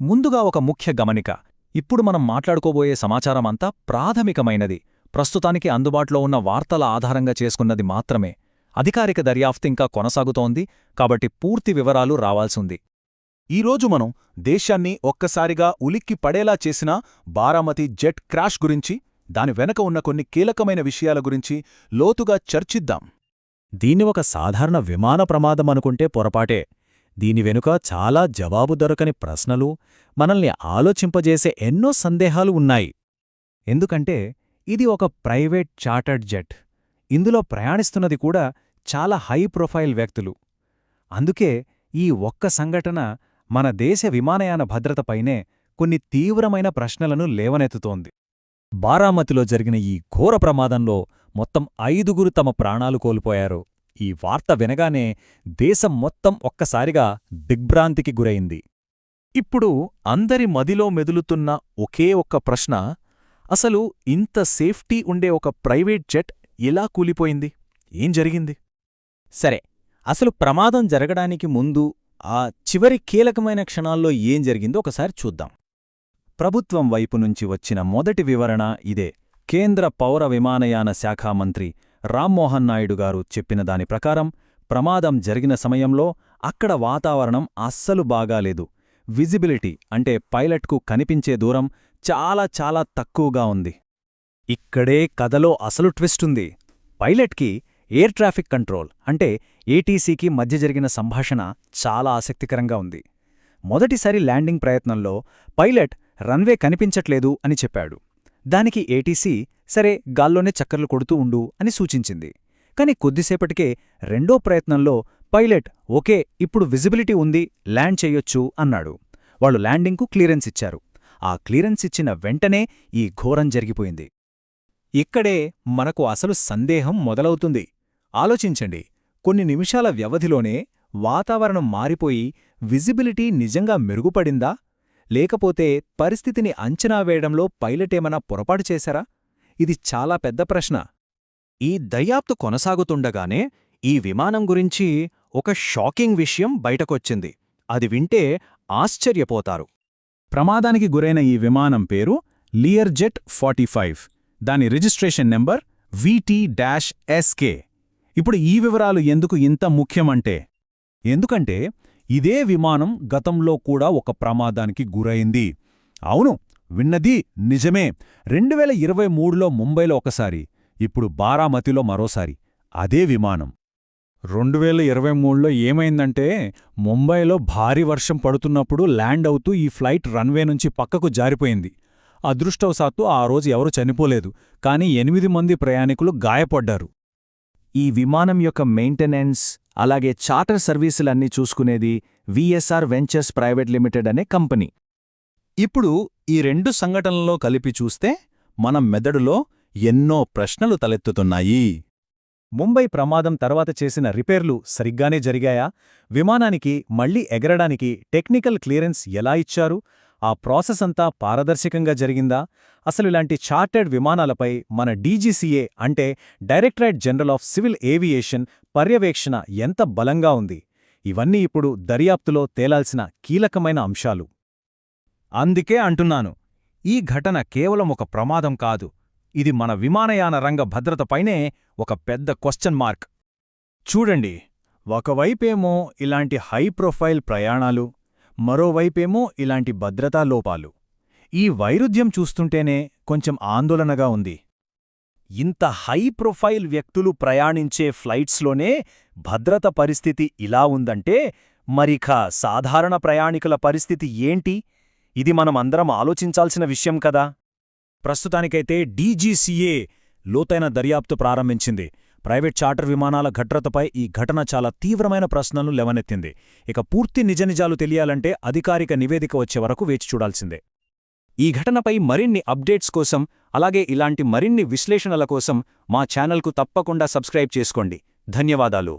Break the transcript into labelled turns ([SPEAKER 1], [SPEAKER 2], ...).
[SPEAKER 1] ముందుగా ఒక ముఖ్య గమనిక. ఇప్పుడు మనం మాట్లాడుకోబోయే సమాచారమంతా ప్రాథమికమైనది. ప్రస్తుతానికి అందుబాటులో ఉన్న వార్తల ఆధారంగా చేసుకున్నది మాత్రమే. అధికారిక దర్యాప్తు ఇంకా కొనసాగుతోంది. కాబట్టి పూర్తి వివరాలు రావాల్సింది.
[SPEAKER 2] ఈరోజు మనం దేశాన్ని ఒక్కసారిగా ఉలిక్కి పడేలా చేసిన బారామతి జెట్ క్రాష్ గురించి దాని వెనక ఉన్న కొన్ని కీలకమైన విషయాల గురించి లోతుగా చర్చిద్దాం.
[SPEAKER 3] దీన్ని ఒక సాధారణ విమాన ప్రమాదం అనుకుంటే పొరపాటే. దీని వెనుక చాలా జవాబు దొరకని ప్రశ్నలు మనల్ని ఆలోచింపజేసే ఎన్నో సందేహాలు ఉన్నాయి. ఎందుకంటే ఇది ఒక ప్రైవేట్ చార్టర్డ్ జెట్. ఇందులో ప్రయాణిస్తున్నది కూడా చాలా హై ప్రొఫైల్ వ్యక్తులు. అందుకే ఈ ఒక్క సంఘటన మన దేశ విమానయాన భద్రతపైనే కొన్ని తీవ్రమైన ప్రశ్నలను లేవనెత్తుతోంది. బారామతిలో జరిగిన ఈ ఘోర ప్రమాదంలో మొత్తం ఐదుగురు తమ ప్రాణాలు కోల్పోయారు. ఈ వార్త వినగానే దేశం మొత్తం ఒక్కసారిగా దిగ్భ్రాంతికి గురైంది.
[SPEAKER 2] ఇప్పుడు అందరి మదిలో మెదులుతున్న ఒకే ఒక్క ప్రశ్న అసలు ఇంత సేఫ్టీ ఉండే ఒక ప్రైవేట్ జెట్ ఎలా కూలిపోయింది? ఏం జరిగింది?
[SPEAKER 3] సరే అసలు ప్రమాదం జరగడానికి ముందు ఆ చివరి కీలకమైన క్షణాల్లో ఏం జరిగిందో ఒకసారి చూద్దాం. ప్రభుత్వం వైపు నుంచి వచ్చిన మొదటి వివరణ ఇదే. కేంద్ర పౌర విమానయాన శాఖ మంత్రి రామ్మోహన్ నాయుడు గారు చెప్పిన దాని ప్రకారం ప్రమాదం జరిగిన సమయంలో అక్కడ వాతావరణం అస్సలు బాగాలేదు. విజిబిలిటీ అంటే పైలట్కు కనిపించే దూరం చాలా చాలా తక్కువగా ఉంది. ఇక్కడే కథలో అసలు ట్విస్టుంది పైలట్కి ఎయిర్ ట్రాఫిక్ కంట్రోల్ అంటే ఏటీసీకి మధ్య జరిగిన సంభాషణ చాలా ఆసక్తికరంగా ఉంది. మొదటిసారి ల్యాండింగ్ ప్రయత్నంలో పైలట్ రన్వే కనిపించట్లేదు అని చెప్పాడు. దానికి ఏటీసీ సరే గాల్లోనే చక్కర్లు కొడుతూ ఉండు అని సూచించింది. కాని కొద్దిసేపటికే రెండో ప్రయత్నంలో పైలట్ ఓకే ఇప్పుడు విజిబిలిటీ ఉంది ల్యాండ్ చెయ్యొచ్చు అన్నాడు. వాళ్ళు ల్యాండింగ్కు క్లియరెన్స్ ఇచ్చారు. ఆ క్లియరెన్స్ ఇచ్చిన వెంటనే ఈ ఘోరం జరిగిపోయింది. ఇక్కడే మనకు అసలు సందేహం మొదలవుతుంది. ఆలోచించండి కొన్ని నిమిషాల వ్యవధిలోనే వాతావరణం మారిపోయి విజిబిలిటీ నిజంగా మెరుగుపడిందా? లేకపోతే పరిస్థితిని అంచనా వేయడంలో పైలటేమన్నా పొరపాటు చేశారా? ఇది చాలా పెద్ద ప్రశ్న. ఈ దయాప్తు కొనసాగుతుండగానే ఈ విమానం గురించి ఒక షాకింగ్ విషయం బయటకొచ్చింది. అది వింటే ఆశ్చర్యపోతారు.
[SPEAKER 2] ప్రమాదానికి గురైన ఈ విమానం పేరు లియర్జెట్ ఫార్టీ ఫైవ్. దాని registration number VT dash SK ఇప్పుడు ఈ వివరాలు ఎందుకు ఇంత ముఖ్యమంటే? ఎందుకంటే ఇదే విమానం గతంలో కూడా ఒక ప్రమాదానికి గురైంది. అవును విన్నది నిజమే. రెండు వేల ఇరవై మూడులో ముంబైలో ఒకసారి ఇప్పుడు బారామతిలో మరోసారి అదే విమానం. రెండు వేల ఇరవై మూడులో ఏమైందంటే ముంబైలో భారీ వర్షం పడుతున్నప్పుడు ల్యాండ్ అవుతూ ఈ ఫ్లైట్ రన్వే నుంచి పక్కకు జారిపోయింది. అదృష్టవశాత్తు ఆ రోజు ఎవరూ చనిపోలేదు కానీ ఎనిమిది మంది ప్రయాణికులు గాయపడ్డారు.
[SPEAKER 3] ఈ విమానం యొక్క మెయింటెనెన్స్ అలాగే చార్టర్ సర్వీసులన్నీ చూసుకునేది విఎస్ఆర్ వెంచర్స్ ప్రైవేట్ లిమిటెడ్ అనే కంపెనీ.
[SPEAKER 2] ఇప్పుడు ఈ రెండు సంఘటనల్లో కలిపి చూస్తే మన మెదడులో ఎన్నో ప్రశ్నలు తలెత్తుతున్నాయి.
[SPEAKER 3] ముంబై ప్రమాదం తర్వాత చేసిన రిపేర్లు సరిగ్గానే జరిగాయా? విమానానికి మళ్ళీ ఎగరడానికి టెక్నికల్ క్లియరెన్స్ ఎలా ఇచ్చారు? ఆ ప్రాసెస్ అంతా పారదర్శకంగా జరిగిందా? అసలు ఇలాంటి చార్టెడ్ విమానాలపై మన డీజీసీఏ అంటే directorate general of civil aviation పర్యవేక్షణ ఎంత బలంగా ఉంది? ఇవన్నీ ఇప్పుడు దర్యాప్తులో తేలాల్సిన కీలకమైన అంశాలు. అందుకే అంటున్నాను ఈ ఘటన కేవలం ఒక ప్రమాదం కాదు ఇది మన విమానయాన రంగ భద్రతపైనే ఒక పెద్ద క్వశ్చన్ మార్క్. చూడండి ఒకవైపేమో ఇలాంటి హై ప్రొఫైల్ ప్రయాణాలు మరోవైపేమో ఇలాంటి భద్రతా లోపాలు. ఈ వైరుధ్యం చూస్తుంటేనే కొంచెం ఆందోళనగా ఉంది. ఇంత హై ప్రొఫైల్ వ్యక్తులు ప్రయాణించే ఫ్లైట్స్లోనే భద్రత పరిస్థితి ఇలా ఉందంటే మరిక సాధారణ ప్రయాణికుల పరిస్థితి ఏంటి? ఇది మనమందరం ఆలోచించాల్సిన విషయం కదా. ప్రస్తుతానికైతే డీజీసీఏ లోతైన దర్యాప్తు ప్రారంభించింది. ప్రైవేట్ చార్టర్ విమానాల ఘట్రతపై ఈ ఘటన చాలా తీవ్రమైన ప్రశ్నలు లేవనెత్తింది. ఇక పూర్తి నిజనిజాలు తెలియాలంటే అధికారిక నివేదిక వచ్చే వరకు వేచి చూడాల్సిందే. ఈ ఘటనపై మరిన్ని అప్డేట్స్ కోసం అలాగే ఇలాంటి మరిన్ని విశ్లేషణల కోసం మా ఛానల్కు తప్పకుండా సబ్స్క్రైబ్ చేసుకోండి. ధన్యవాదాలు.